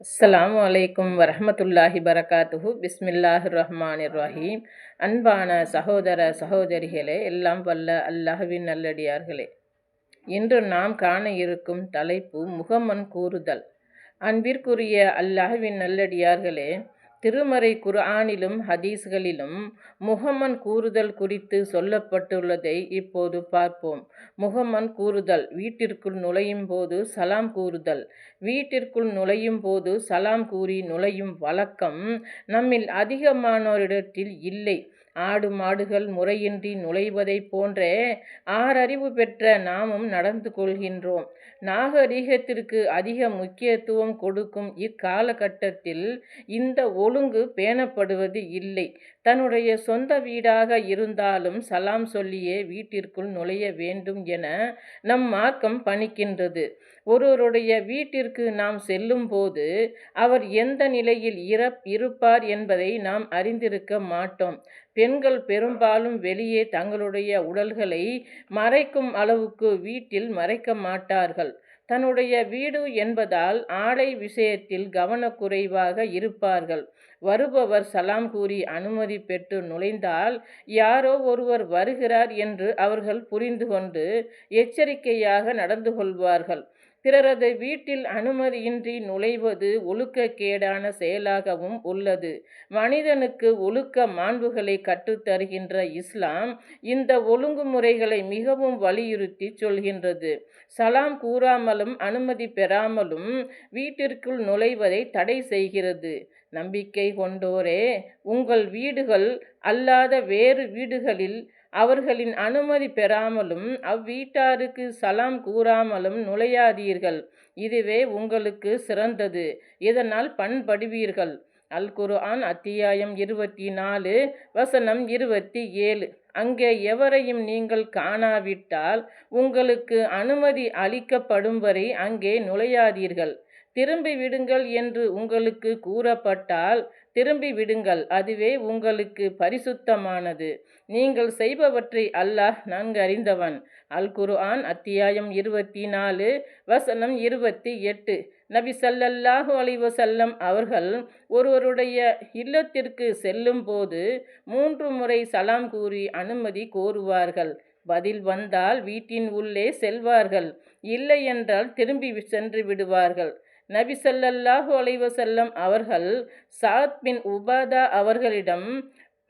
அஸ்லாம் அலைக்கும் வரமத்துல்லாஹி பரகாத்துஹு. பிஸ்மில்லாஹ் ரஹ்மான் ரஹீம். அன்பான சகோதர சகோதரிகளே எல்லாம் வல்ல அல்லாஹ்வின் நல்லடியார்களே. இன்று நாம் காண இருக்கும் தலைப்பு முகமன் கூறுதல். அன்பிற்குரிய அல்லாஹ்வின் நல்லடியார்களே திருமறை குர்ஆனிலும் ஹதீஸ்களிலும் முகமன் கூறுதல் குறித்து சொல்லப்பட்டுள்ளதை இப்போது பார்ப்போம். முகமன் கூறுதல் வீட்டிற்குள் நுழையும் போது சலாம் கூறுதல். வீட்டிற்குள் நுழையும் போது சலாம் கூறி நுழையும் வழக்கம் நம்மில் அதிகமானோரிடத்தில் இல்லை. ஆடு மாடுகள் முறையின்றி நுழைவதைப் போன்றே ஆறறிவு பெற்ற நாமும் நடந்து கொள்கின்றோம். நாகரீகத்திற்கு அதிக முக்கியத்துவம் கொடுக்கும் இக்காலகட்டத்தில் இந்த ஒழுங்கு பேணப்படுவது இல்லை. தன்னுடைய சொந்த வீடாக இருந்தாலும் சலாம் சொல்லியே வீட்டிற்குள் நுழைய வேண்டும் என நம் மார்க்கம் பணிக்கின்றது. ஒருவருடைய வீட்டிற்கு நாம் செல்லும் போது அவர் எந்த நிலையில் இறப் இருப்பார் என்பதை நாம் அறிந்திருக்க மாட்டோம். பெண்கள் பெரும்பாலும் வெளியே தங்களுடைய உடல்களை மறைக்கும் அளவுக்கு வீட்டில் மறைக்க மாட்டார்கள். தன்னுடைய வீடு என்பதால் ஆடை விஷயத்தில் கவனக்குறைவாக இருப்பார்கள். வருபவர் சலாம் கூறி அனுமதி பெற்று நுழைந்தால் யாரோ ஒருவர் வருகிறார் என்று அவர்கள் புரிந்து கொண்டு எச்சரிக்கையாக நடந்து கொள்வார்கள். பிறரது வீட்டில் அனுமதியின்றி நுழைவது ஒழுக்கக்கேடான செயலாகவும் உள்ளது. மனிதனுக்கு ஒழுக்க மாண்புகளை கற்றுத்தருகின்ற இஸ்லாம் இந்த ஒழுங்குமுறைகளை மிகவும் வலியுறுத்தி சொல்கின்றது. சலாம் கூறாமலும் அனுமதி பெறாமலும் வீட்டிற்குள் நுழைவதை தடை செய்கிறது. நம்பிக்கை கொண்டோரே உங்கள் வீடுகள் அல்லாத வேறு வீடுகளில் அவர்களின் அனுமதி பெறாமலும் அவ்வீட்டாருக்கு சலாம் கூறாமலும் நுழையாதீர்கள். இதுவே உங்களுக்கு சிறந்தது. இதனால் பண்படுவீர்கள். அல் குர்ஆன் அத்தியாயம் இருபத்தி நாலு வசனம் இருபத்தி ஏழு அங்கே எவரையும் நீங்கள் காணாவிட்டால் உங்களுக்கு அனுமதி அளிக்கப்படும் வரை அங்கே நுழையாதீர்கள். திரும்பி விடுங்கள் என்று உங்களுக்கு கூறப்பட்டால் திரும்பி விடுங்கள். அதுவே உங்களுக்கு பரிசுத்தமானது. நீங்கள் செய்பவற்றை அல்லாஹ் நன்கு அறிந்தவன். அல் குர்ஆன் அத்தியாயம் இருபத்தி நாலு வசனம் இருபத்தி எட்டு. நபி சல்லல்லாஹு அலைவசல்லம் அவர்கள் ஒருவருடைய இல்லத்திற்கு செல்லும் போது மூன்று முறை சலாம் கூறி அனுமதி கோருவார்கள். பதில் வந்தால் வீட்டின் உள்ளே செல்வார்கள். இல்லை என்றால் திரும்பி சென்று விடுவார்கள். நபி சல்லல்லாஹு அலைவசல்லம் அவர்கள் சாத் பின் உபாதா அவர்களிடம்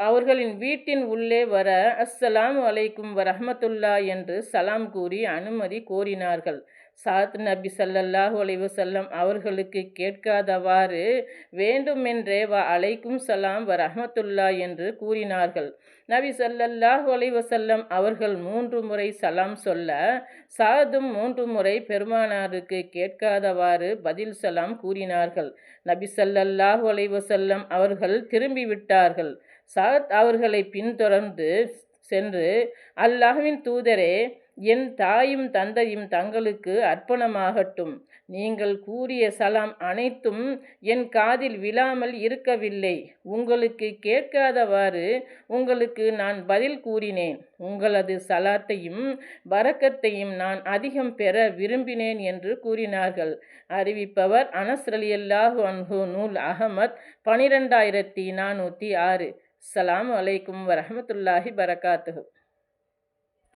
அவர்களின் வீட்டின் உள்ளே வர அஸ்ஸலாம் அலைக்கும் வரஹமத்துல்லா என்று சலாம் கூறி அனுமதி கோரினார்கள். சாத் நபி சல்லல்லாஹு அலைவசல்லம் அவர்களுக்கு கேட்காதவாறு வேண்டுமென்றே வ அலைக்கும் சலாம் வ ரஹமத்துல்லா என்று கூறினார்கள். நபி சல்லல்லாஹு அலைவசல்லம் அவர்கள் மூன்று முறை சலாம் சொல்ல சாதும் மூன்று முறை பெருமானாருக்கு கேட்காதவாறு பதில் சலாம் கூறினார்கள். நபி சல்லல்லாஹு அலைவசல்லம் அவர்கள் திரும்பி விட்டார்கள் சாத் அவர்களை பின்தொடர்ந்து சென்று அல்லாஹ்வின் தூதரே என் தாயும் தந்தையும் தங்களுக்கு அர்ப்பணமாகட்டும். நீங்கள் கூறிய சலாம் அனைத்தும் என் காதில் விழாமல் இருக்கவில்லை. உங்களுக்கு கேட்காதவாறு உங்களுக்கு நான் பதில் கூறினேன். உங்களது சலாத்தையும் வரக்கத்தையும் நான் அதிகம் பெற விரும்பினேன் என்று கூறினார்கள். அறிவிப்பவர் அனஸ்ரலியல்லாஹு அன்ஹு நூல் அகமத் பனிரெண்டாயிரத்தி நானூற்றி ஆறு. அஸ்லாம் வலைக்கும் வரமத்துல்லாஹி பரகாத்து